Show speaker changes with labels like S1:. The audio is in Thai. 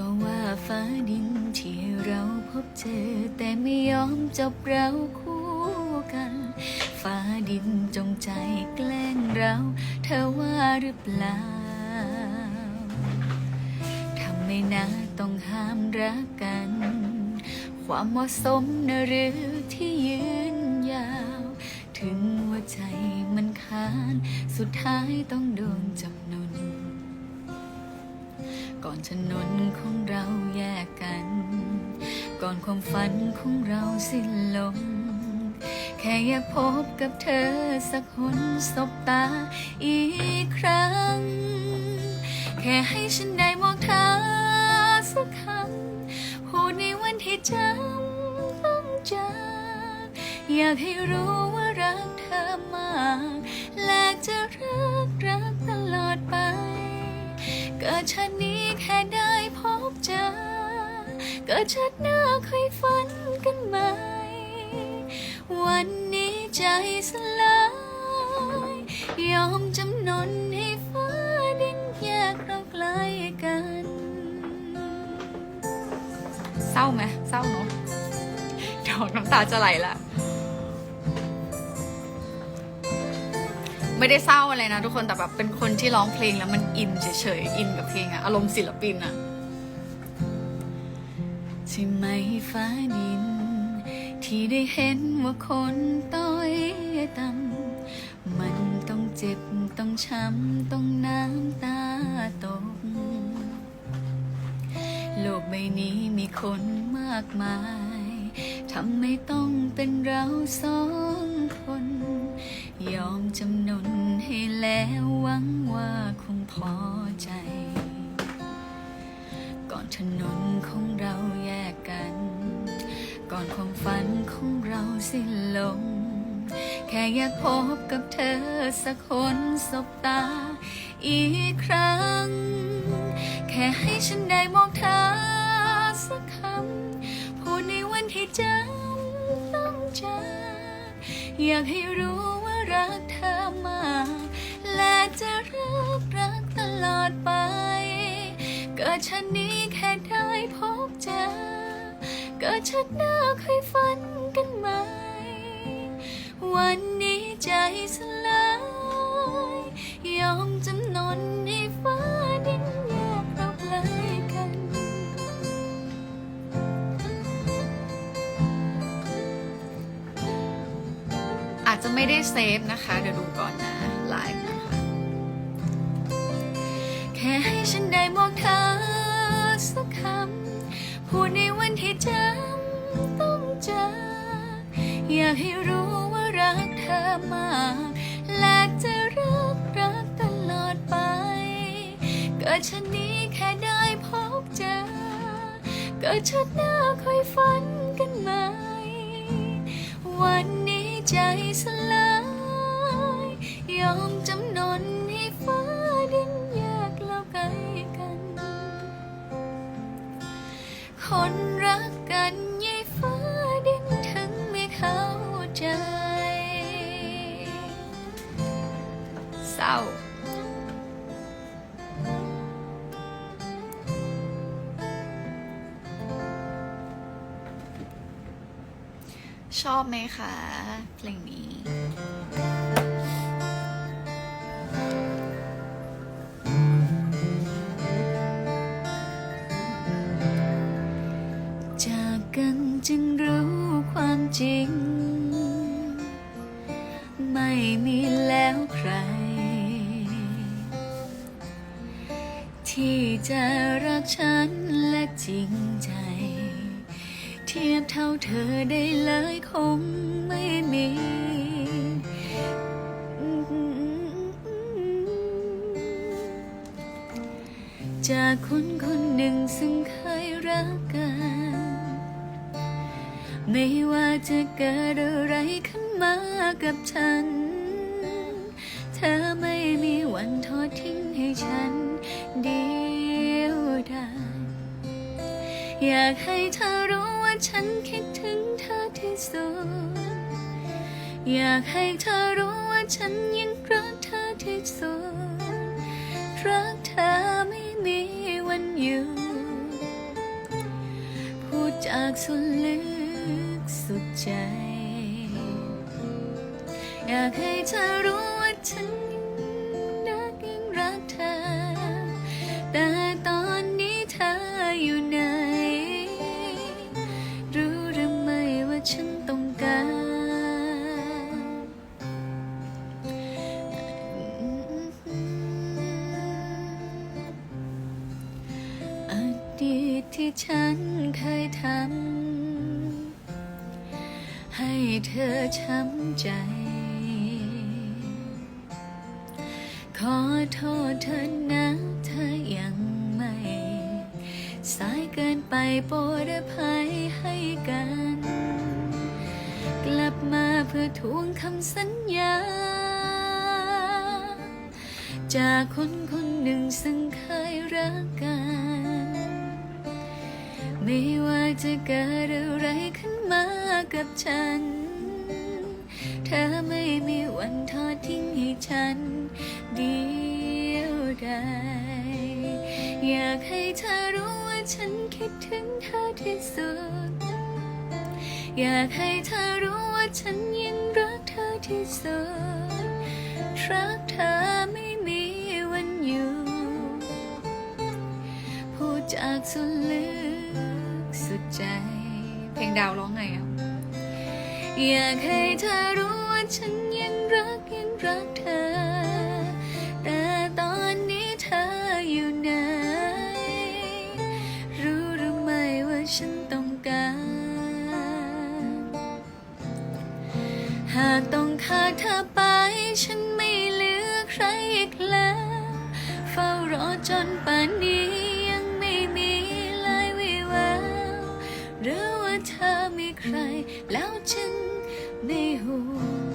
S1: ต่อว่าฟ้าดินที่เราพบเจอ แต่ไม่ยอมจบเราคู่กัน ฟ้าดินจงใจแกล้งเรา เธอว่าหรือเปล่าทำไมนะต้องห้ามรักกัน ความเหมาะสมนะหรือที่ยืนยาว ถึงว่าใจมันค้าน สุดท้ายต้องโดนจำนนก่อน ถนนของเราแยกกัน ก่อนความฝันของเราสิ้นลม แค่อยากพบกับเธอสักคนสบตาอีกครั้ง แค่ให้ฉันได้มองเธอสักคำพูดในวันที่จำต้องจากอยากให้รู้ว่ารักเธอมาก และจะรักรักตลอดไป กิดชาตินี้แค่ได้พบเจอ เกิดชาติหน้าค่อยฝันกันไหมวันนี้ใจสลาย ยอมจำนนให้ฟ้าดินแยกเราไกลกัน เศร้าไหมเศร้าเนาะดอกน้ำตาจะไหลละ ไม่ได้เศร้าอะไรนะทุกคนแต่แบบเป็นคนที่ร้องเพลงแล้วมันอินเฉยๆอินกับเพลงอะอารมณ์ศิลปินอะใช่ไหมฟ้าดิน ที่ได้เห็นว่าคนต้อยต่ำมันต้องเจ็บต้องช้ำต้องน้ำตาตก โลกใบนี้มีคนมากมายทำไมต้องเป็นเราสอง แล้วหวังว่าคงพอใจ ก่อนถนนของเราแยกกัน ก่อนความฝันของเราสิ้นลง แค่อยากพบกับเธอสักคนสบตา อีกครั้ง แค่ให้ฉันได้มองเธอสักคำพูดในวันที่จำต้องจากอยากให้รู้ ดไป เกิดชาตินี้แค่ได้พบเจอ เกิดชาติหน้าค่อยฝันกันไหมวันนี้ใจสลาย ยอมจำนนให้ฟ้าดินแยกเราไกลกัน อาจจะไม่ได้เซฟนะคะ เดี๋ยวดูก่อนนะไลฟ์ คะแค่ให้ฉันได้มองเธอสักคำพูดในวันที่จำต้องจากอยากให้รู้ว่ารักเธอมากและจะรักรักตลอดไป เกิดชาตินี้แค่ได้พบเจอ เกิดชาติหน้าค่อยฝันกันไหม วันนี้ใจสลายยอมจำ คนรักกันยายฟ้าดินถึงไม่เข้าใจ เศร้า ชอบไหมคะ เพลงนี้ กันจึงรู้ความจริง ไม่มีแล้วใคร ที่จะรักฉันและจริงใจ เทียบเท่าเธอได้เลยคงไม่มีจากคนคนหนึ่งซึ่งเคยรักกัน ไม่ว่าจะเกิดอะไรขึ้นมากับฉัน เธอไม่มีวันทอดทิ้งให้ฉันเดียวดายอยากให้เธอรู้ว่าฉันคิดถึงเธอที่สุด อยากให้เธอรู้ว่าฉันยังรักเธอที่สุด รักเธอไม่มีวันหยุดจากสุดลึก สุดใจ อยากให้เธอรู้ว่าฉันยังรักยังรักเธอ แต่ตอนนี้เธออยู่ไหน รู้หรือไม่ว่าฉันต้องการ อดีตที่ฉันเคยทำ เธอช้ำใจ ขอโทษเธอนะเธอยังไม่ สายเกินไปโปรดอภัยให้กัน กลับมาเพื่อทวงคำสัญญา จากคนคนหนึ่งซึ่งเคยรักกัน ไม่ว่าจะเกิดอะไรขึ้นมากับฉัน ฉันเดียวดายอยากให้เธอรู้ว่าฉันคิดถึงเธอที่สุด อยากให้เธอรู้ว่าฉันยังรักเธอที่สุด รักเธอไม่มีวันอยู่ พูดจากสุดลึกสุดใจ เพลงดาวร้องไงอะ อยากให้เธอรู้ว่าฉัน รักยังรักเธอ แต่ตอนนี้เธออยู่ไหน รู้หรือไม่ว่าฉันต้องการ หากต้องขาดเธอไป ฉันไม่เหลือใครอีกแล้ว เฝ้ารอจนป่านนี้ยังไม่มีลายวิแววหรือว่าเธอมีใครแล้วฉันไม่ห่วง